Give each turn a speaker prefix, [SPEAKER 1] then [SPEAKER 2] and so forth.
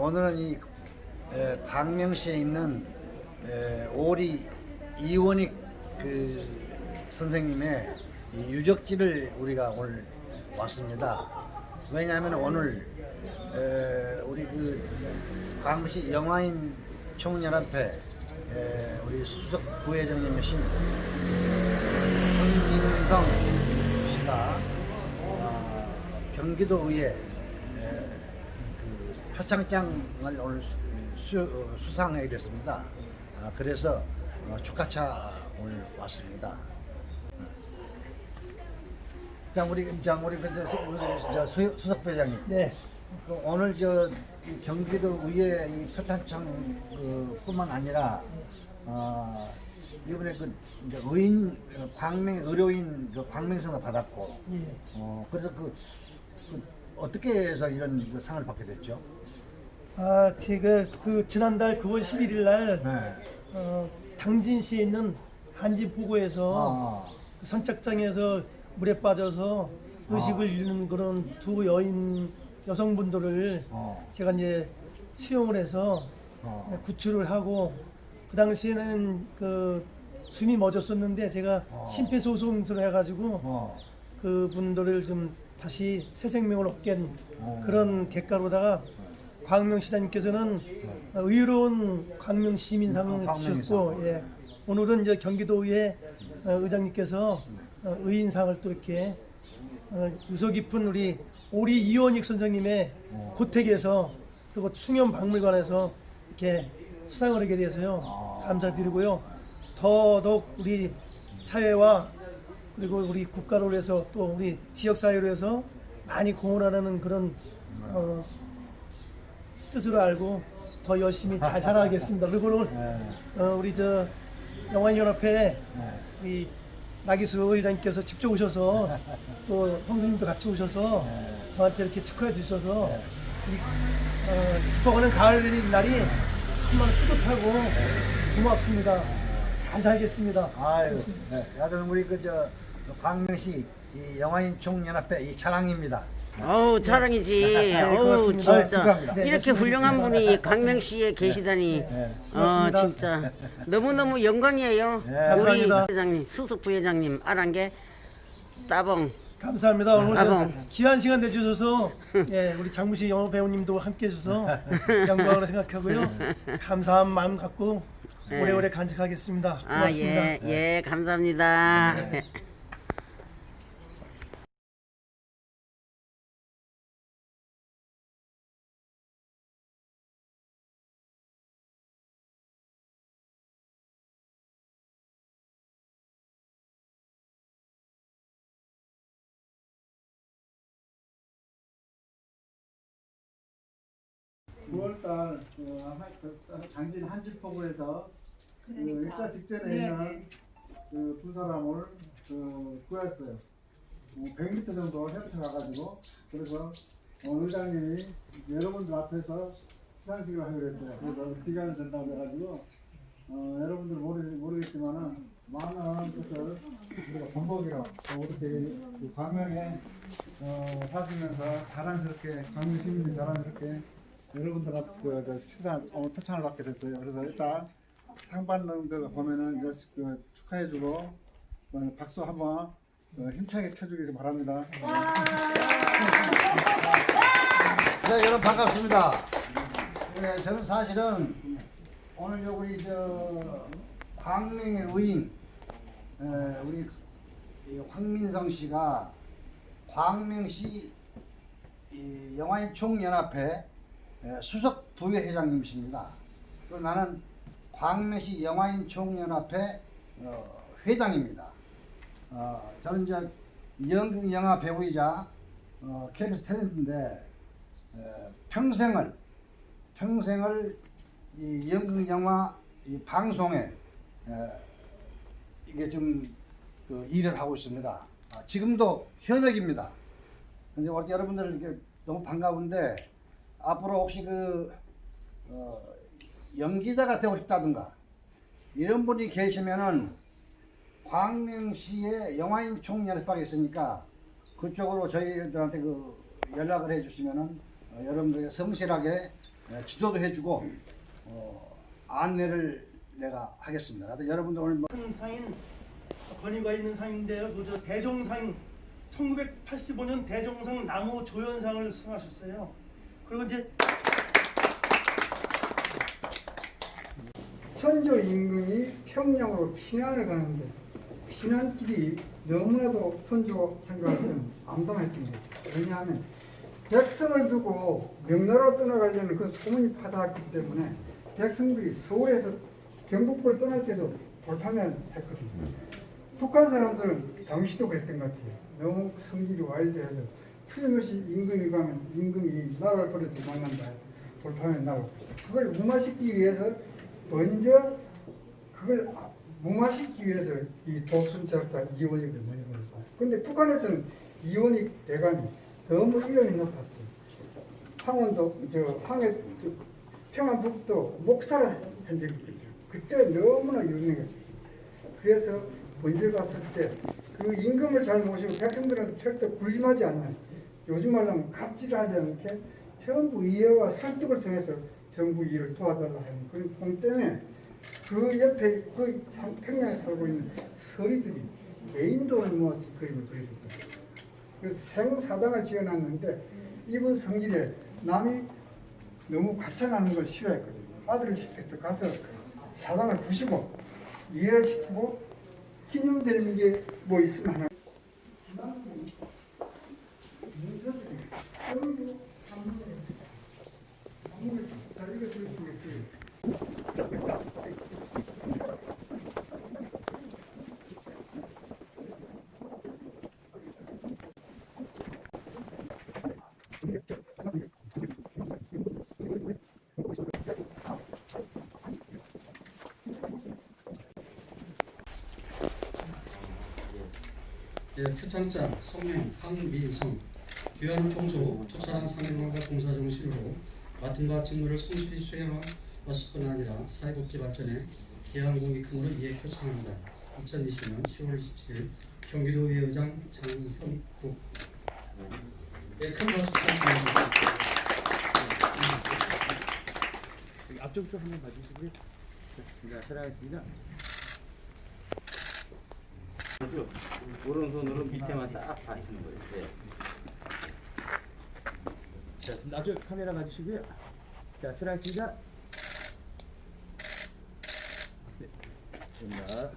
[SPEAKER 1] 오늘은 이 에, 광명시에 있는 에, 오리 이원익 그 선생님의 이 유적지를 우리가 오늘 왔습니다. 왜냐하면 오늘 에, 우리 그 광명시 영화인 총연합회 에, 우리 수석 부회장님이신 황민성 씨가 어, 경기도의회 표창장을 오늘 수, 어, 수상하게 됐습니다. 아, 그래서 어, 축하차 오늘 왔습니다. 자 우리 자 우리 그 저, 저, 저 수, 수석 회장님.
[SPEAKER 2] 네.
[SPEAKER 1] 그 오늘 저이 경기도 의회 이 표창장 그 뿐만 아니라 어, 이번에 그 이제 의인 어, 광명 의료인 그 광명상을 받았고
[SPEAKER 2] 예.
[SPEAKER 1] 어 그래서 그, 그 어떻게 해서 이런 그 상을 받게 됐죠?
[SPEAKER 2] 아, 제가 그 지난달 9월 11일 날
[SPEAKER 1] 네.
[SPEAKER 2] 어, 당진시에 있는 한지포구에서
[SPEAKER 1] 아,
[SPEAKER 2] 그 선착장에서 물에 빠져서 의식을
[SPEAKER 1] 아.
[SPEAKER 2] 잃는 그런 두 여인 여성분들을
[SPEAKER 1] 어,
[SPEAKER 2] 제가 이제 수용을 해서
[SPEAKER 1] 어,
[SPEAKER 2] 구출을 하고 그 당시에는 그 숨이 멎었었는데 제가
[SPEAKER 1] 어.
[SPEAKER 2] 심폐소생술을 해가지고
[SPEAKER 1] 어,
[SPEAKER 2] 그분들을 좀 다시 새 생명을 얻게 한
[SPEAKER 1] 어.
[SPEAKER 2] 그런 대가로다가 광명 시장님께서는 의로운 광명 시민상을
[SPEAKER 1] 어, 광명시상.
[SPEAKER 2] 주셨고 예. 오늘은 이제 경기도의회 어, 의장님께서 어, 의인상을 또 이렇게 어, 유서 깊은 우리 오리 이원익 선생님의
[SPEAKER 1] 어.
[SPEAKER 2] 고택에서 그리고 충현 박물관에서 이렇게 수상을 하게 돼서요
[SPEAKER 1] 아.
[SPEAKER 2] 감사드리고요 더더욱 우리 사회와 그리고 우리 국가로 해서 또 우리 지역 사회로 해서 많이 공헌하는 그런 어, 뜻으로 알고 더 열심히 잘 살아가겠습니다. 그리고 오늘
[SPEAKER 1] 네,
[SPEAKER 2] 어, 우리 저 영화연합회
[SPEAKER 1] 네.
[SPEAKER 2] 우리 나기수 의장님께서 직접 오셔서 또 형수님도 같이 오셔서
[SPEAKER 1] 네.
[SPEAKER 2] 저한테 이렇게 축하해 주셔서
[SPEAKER 1] 네.
[SPEAKER 2] 우리 어, 기뻐하는 가을 날이 정말 뿌듯하고 고맙습니다. 잘 살겠습니다.
[SPEAKER 1] 아유, 네. 하여튼 우리 그저 광명시 이 영화인 총연합회 이 자랑입니다.
[SPEAKER 3] 어우 자랑이지.
[SPEAKER 2] 네,
[SPEAKER 3] 어우
[SPEAKER 2] 고맙습니다.
[SPEAKER 1] 아,
[SPEAKER 3] 진짜
[SPEAKER 1] 축하합니다.
[SPEAKER 2] 네,
[SPEAKER 3] 이렇게
[SPEAKER 2] 열심히
[SPEAKER 3] 훌륭한. 분이 광명시에 계시다니.
[SPEAKER 1] 네.
[SPEAKER 3] 어
[SPEAKER 2] 고맙습니다.
[SPEAKER 3] 진짜 너무 너무 영광이에요.
[SPEAKER 1] 네,
[SPEAKER 3] 우리
[SPEAKER 2] 감사합니다.
[SPEAKER 3] 회장님, 수석 부회장님 아란게 따봉.
[SPEAKER 2] 감사합니다. 오늘. 귀한 시간 내주셔서 예, 우리 장무시 영어 배우님도 함께 해주셔서 영광으로 생각하고요. 감사한 마음 갖고
[SPEAKER 3] 네.
[SPEAKER 2] 오래오래 간직하겠습니다.
[SPEAKER 3] 아
[SPEAKER 2] 고맙습니다.
[SPEAKER 3] 예예 감사합니다.
[SPEAKER 1] 9월달 그 아마 그 장진 한지포구에서 그 일사 직전에 있는 그두 사람을 그 구했어요. 어, 100m 정도 헤엄쳐 가가지고 그래서 어, 의장님이 여러분들 앞에서 시상식을 하기로 했어요. 그래서 기간을 전다고 해가지고 어, 여러분들 모르, 모르겠지만은 많은 것을 우리가 본보기로 또 이렇게 그 광명에 어, 사시면서 자랑스럽게 광명 시민들이 자랑스럽게 여러분들 앞 그, 그 시상 오늘 표창을 받게 됐어요. 그래서 일단 상 받는 거 보면은 이제 그 축하해주고 어, 박수 한번 어, 힘차게 쳐주기 바랍니다. 네, 여러분 반갑습니다. 네, 저는 사실은 오늘 저 우리 저 광명의 의인 에, 우리 이 황민성 씨가 광명시 이 영화인 총연합회 에, 수석 부회장님이십니다. 그리고 나는 광명시 영화인 총연합회 어, 회장입니다. 어, 저는 이제 연극 영화 배우이자 어, KBS 탤런트인데 에, 평생을 평생을 이 연극 영화 이 방송에 에, 이게 좀 그 일을 하고 있습니다. 아, 지금도 현역입니다. 근데 여러분들 이렇게 너무 반가운데 앞으로 혹시 그 어, 연기자가 되고 싶다든가 이런 분이 계시면은 광명시에 영화인 총연합회가 있으니까 그쪽으로 저희들한테 그 연락을 해주시면은 어, 여러분들이 성실하게
[SPEAKER 4] 예, 지도도 해주고 어, 안내를 내가 하겠습니다. 하여튼 여러분들 오늘 뭐
[SPEAKER 2] 큰 상인 권위가 있는 상인데요. 그저 대종상 1985년 대종상 나무 조연상을 수상하셨어요. 그리고 이제
[SPEAKER 5] 선조 임금이 평양으로 피난을 가는데 피난길이 너무나도 선조 생각할 때는 암담했던 거예요. 왜냐하면 백성을 두고 명나라로 떠나가려는 그 소문이 파다했기 때문에 백성들이 서울에서 경북을 떠날 때도 돌파면 했거든요. 북한 사람들은 당시도 그랬던 것 같아요. 너무 성질이 와일드해서 틀림없이 임금이 가면 임금이 나라를 버려 도망간다 해서 돌파면 나오고 그걸 무마시키기 위해서 먼저 그걸 아- 무마시키기 위해서 이 도순찰사 이원익을 모이는 거죠. 근데 북한에서는 이원익 대감이 너무 이름이 높았어요. 황원도 저 황해 저 평안북도 목사를 한 적이 있거든요. 그때 너무나 유명했어요. 그래서 먼저 갔을 때 그 임금을 잘 모시고 백성들은 절대 군림하지 않는 요즘 말로 하면 갑질을 하지 않게 전부 이해와 설득을 통해서 정부 일을 도와달라 하는 그런 공 때문에 그 옆에 그 상- 평양에 살고 있는 서리들이 개인 돈을 모아서 이 그림을. 그래서 생사당을 지어놨는데 이분 성질에 남이 너무 과찬하는 걸 싫어했거든요. 아들을 시켜서 가서 사당을 부시고 이해를 시키고 기념 드리는 게 뭐 있으면 하나.
[SPEAKER 6] 예, 표창장, 성명, 황민성, 귀한 평소 투철한 상인망과 봉사 정신으로 맡은 바 직무를 성실히 수행하였을 뿐 아니라 사회복지 발전에 기여한 공이 크므로 이에 표창합니다. 2020년 10월 27일 경기도 의회의장 장현국 예, 큰 박수 부탁드립니다.
[SPEAKER 7] 앞쪽부터 한번 봐주시고요. 자, 들어가겠습니다. 오른손으로 밑에만 딱 봐주시는 거예요. 네. 자, 앞쪽 카메라 봐주시고요. 자, 들어가겠습니다. 네. 됩니다.